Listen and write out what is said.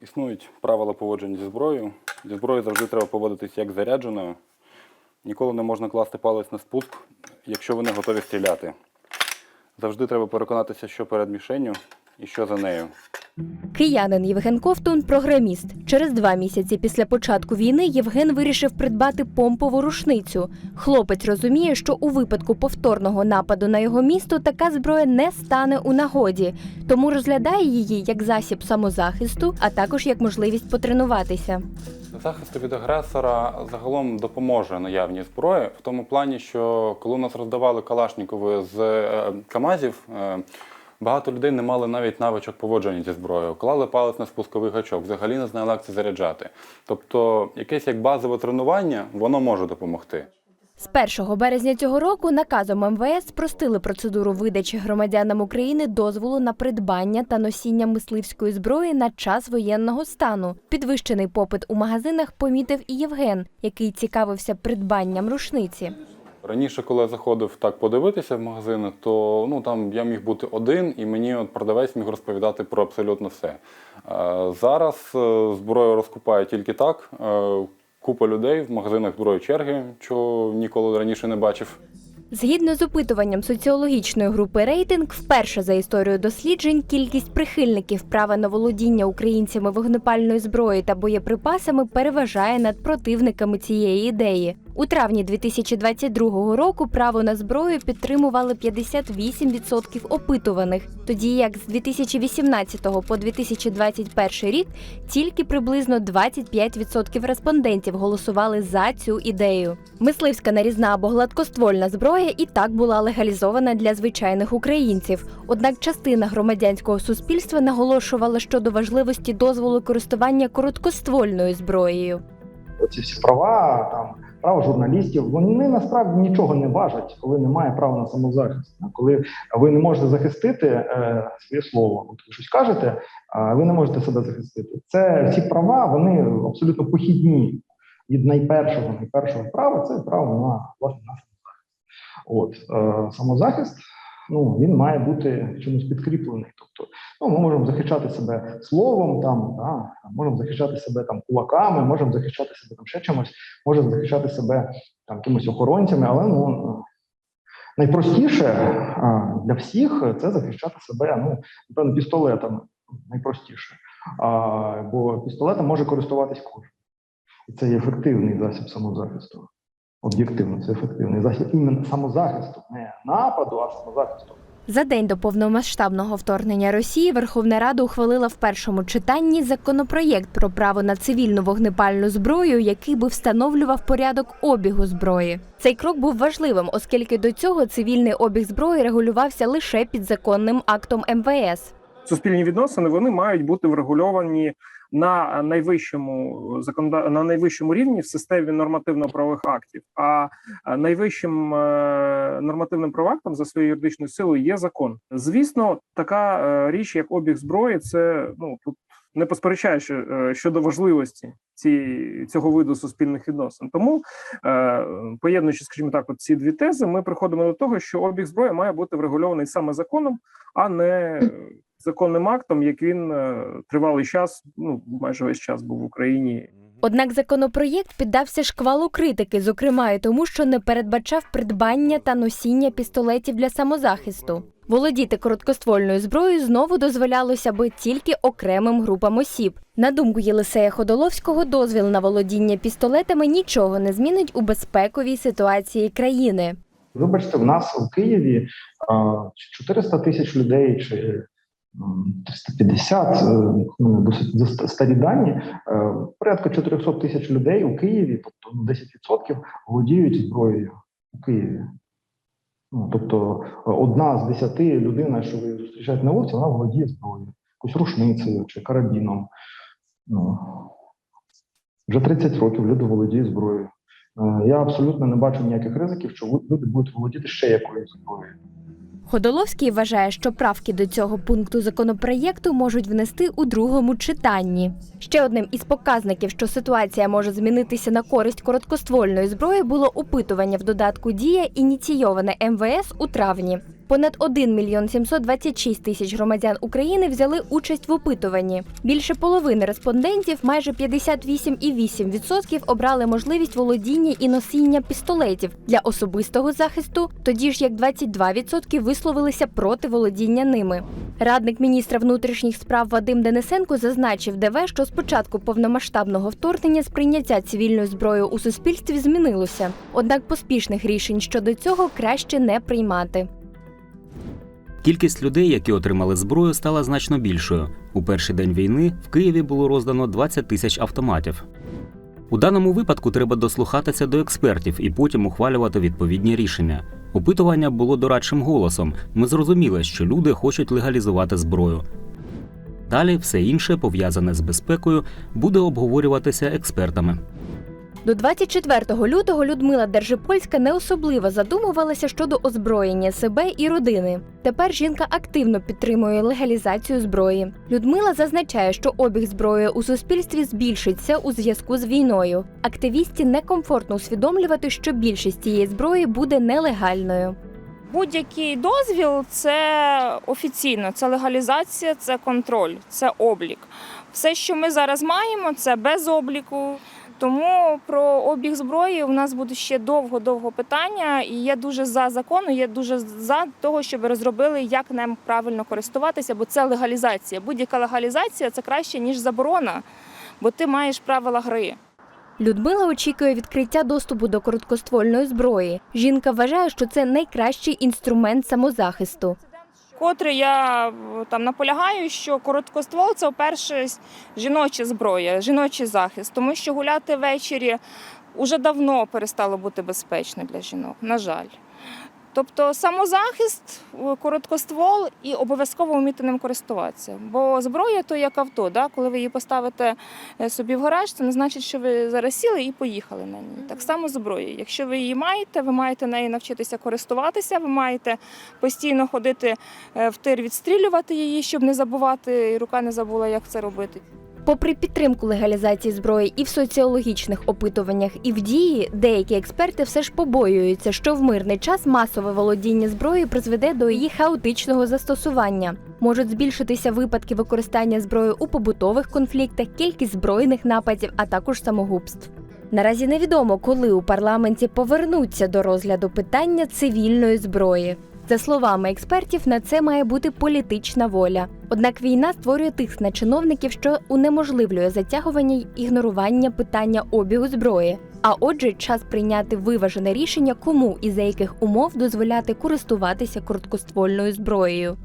Існують правила поводження зі зброєю. Зі зброєю завжди треба поводитися як зарядженою. Ніколи не можна класти палець на спуск, якщо вони готові стріляти. Завжди треба переконатися, що перед мішенню і що за нею. Киянин Євген Ковтун програміст. Через два місяці після початку війни Євген вирішив придбати помпову рушницю. Хлопець розуміє, що у випадку повторного нападу на його місто така зброя не стане у нагоді, тому розглядає її як засіб самозахисту, а також як можливість потренуватися. Захисту від агресора загалом допоможе наявність зброї в тому плані, що коли у нас роздавали Калашнікови з е, Камазів, е, багато людей не мали навіть навичок поводження зі зброєю. Клали палець на спусковий гачок, взагалі не знали, як це заряджати. Тобто, якесь як базове тренування, воно може допомогти. З 1 березня цього року наказом МВС спростили процедуру видачі громадянам України дозволу на придбання та носіння мисливської зброї на час воєнного стану. Підвищений попит у магазинах помітив і Євген, який цікавився придбанням рушниці. Раніше, коли я заходив так подивитися в магазини, то ну там я міг бути один, і мені от продавець міг розповідати про абсолютно все. Е, Зараз е, зброю розкупає тільки так. Е, Купа людей в магазинах зброї черги, що ніколи раніше не бачив. Згідно з опитуванням соціологічної групи рейтинг, вперше за історію досліджень кількість прихильників права на володіння українцями вогнепальної зброї та боєприпасами переважає над противниками цієї ідеї. У травні 2022 року право на зброю підтримували 58% опитуваних, тоді як з 2018 по 2021 рік тільки приблизно 25% респондентів голосували за цю ідею. Мисливська нарізна або гладкоствольна зброя і так була легалізована для звичайних українців. Однак частина громадянського суспільства наголошувала щодо важливості дозволу користування короткоствольною зброєю. оці всі права, там права журналістів, вони насправді нічого не важать, коли немає права на самозахист. Коли ви не можете захистити е, своє слово, от ви щось кажете, а ви не можете себе захистити. Це ці права вони абсолютно похідні від найпершого, найпершого права це право на власне на самозахист. От е, самозахист. Ну, він має бути чимось підкріплений. Тобто, ну, ми можемо захищати себе словом, там, да, можемо захищати себе там кулаками, можемо захищати себе там ще чимось, можемо захищати себе там якимось охоронцями, але ну найпростіше для всіх це захищати себе, ну, напевно, пістолетами. Найпростіше. А, бо пістолетом може користуватись кожен. І це ефективний засіб самозахисту. Об'єктивно, це ефективний засіб іменно самозахисту, не нападу, а самозахисту. За день до повномасштабного вторгнення Росії Верховна Рада ухвалила в першому читанні законопроєкт про право на цивільну вогнепальну зброю, який би встановлював порядок обігу зброї. Цей крок був важливим, оскільки до цього цивільний обіг зброї регулювався лише підзаконним актом МВС. Суспільні відносини вони мають бути врегульовані на найвищому законода... на найвищому рівні в системі нормативно-правових актів. А найвищим е, нормативним правовим актом за своєю юридичною силою є закон. Звісно, така е, річ, як обіг зброї, це ну тут не посперечаєш е, щодо важливості ці, цього виду суспільних відносин. Тому, поєднуючи, скажімо так, от ці дві тези, ми приходимо до того, що обіг зброї має бути врегульований саме законом, а не законним актом, як він е, тривалий час, ну майже весь час був в Україні. Однак законопроєкт піддався шквалу критики, зокрема й тому, що не передбачав придбання та носіння пістолетів для самозахисту. Володіти короткоствольною зброєю знову дозволялося би тільки окремим групам осіб. На думку Єлисея Ходоловського, дозвіл на володіння пістолетами нічого не змінить у безпековій ситуації країни. Вибачте, в нас у Києві а, 400 тисяч людей чи 350, е, у мене досить старі дані, е, порядка 400 тисяч людей у Києві, тобто ну, 10% володіють зброєю у Києві. Ну, тобто е, одна з десяти людина, що ви зустрічаєте на вулиці, вона володіє зброєю, якоюсь рушницею чи карабіном. Ну, вже 30 років люди володіють зброєю. Я абсолютно не бачу ніяких ризиків, що люди будуть володіти ще якоюсь зброєю. Ходоловський вважає, що правки до цього пункту законопроєкту можуть внести у другому читанні. Ще одним із показників, що ситуація може змінитися на користь короткоствольної зброї, було опитування в додатку Дія, ініційоване МВС у травні. Понад 1 мільйон 726 тисяч громадян України взяли участь в опитуванні. Більше половини респондентів, майже 58,8% обрали можливість володіння і носіння пістолетів для особистого захисту, тоді ж як 22% висловилися проти володіння ними. Радник міністра внутрішніх справ Вадим Денисенко зазначив ДВ, що з початку повномасштабного вторгнення сприйняття цивільної зброї у суспільстві змінилося. Однак поспішних рішень щодо цього краще не приймати. Кількість людей, які отримали зброю, стала значно більшою. У перший день війни в Києві було роздано 20 тисяч автоматів. У даному випадку треба дослухатися до експертів і потім ухвалювати відповідні рішення. Опитування було дорадчим голосом. Ми зрозуміли, що люди хочуть легалізувати зброю. Далі все інше, пов'язане з безпекою, буде обговорюватися експертами. До 24 лютого Людмила Держипольська не особливо задумувалася щодо озброєння себе і родини. Тепер жінка активно підтримує легалізацію зброї. Людмила зазначає, що обіг зброї у суспільстві збільшиться у зв'язку з війною. Активісті некомфортно усвідомлювати, що більшість цієї зброї буде нелегальною. Будь-який дозвіл це офіційно, це легалізація, це контроль, це облік. Все, що ми зараз маємо, це без обліку. Тому про обіг зброї у нас буде ще довго-довго питання, і я дуже за закону, я дуже за того, щоб розробили, як нам правильно користуватися, бо це легалізація. Будь-яка легалізація це краще ніж заборона, бо ти маєш правила гри. Людмила очікує відкриття доступу до короткоствольної зброї. Жінка вважає, що це найкращий інструмент самозахисту. Котре я там наполягаю, що короткоствол це перше жіноча зброя, жіночий захист, тому що гуляти ввечері уже давно перестало бути безпечно для жінок, на жаль. Тобто самозахист, е, короткоствол і обов'язково вміти ним користуватися. Бо зброя то як авто. Да? Коли ви її поставите е, собі в гараж, це не значить, що ви зараз сіли і поїхали на ній. Так само зброя. Якщо ви її маєте, ви маєте нею навчитися користуватися, ви маєте постійно ходити е, в тир, відстрілювати її, щоб не забувати, і рука не забула, як це робити. Попри підтримку легалізації зброї і в соціологічних опитуваннях, і в дії, деякі експерти все ж побоюються, що в мирний час масове володіння зброєю призведе до її хаотичного застосування. Можуть збільшитися випадки використання зброї у побутових конфліктах, кількість збройних нападів, а також самогубств. Наразі невідомо, коли у парламенті повернуться до розгляду питання цивільної зброї. За словами експертів, на це має бути політична воля. Однак війна створює тиск на чиновників, що унеможливлює затягування й ігнорування питання обігу зброї. А отже, час прийняти виважене рішення, кому і за яких умов дозволяти користуватися короткоствольною зброєю.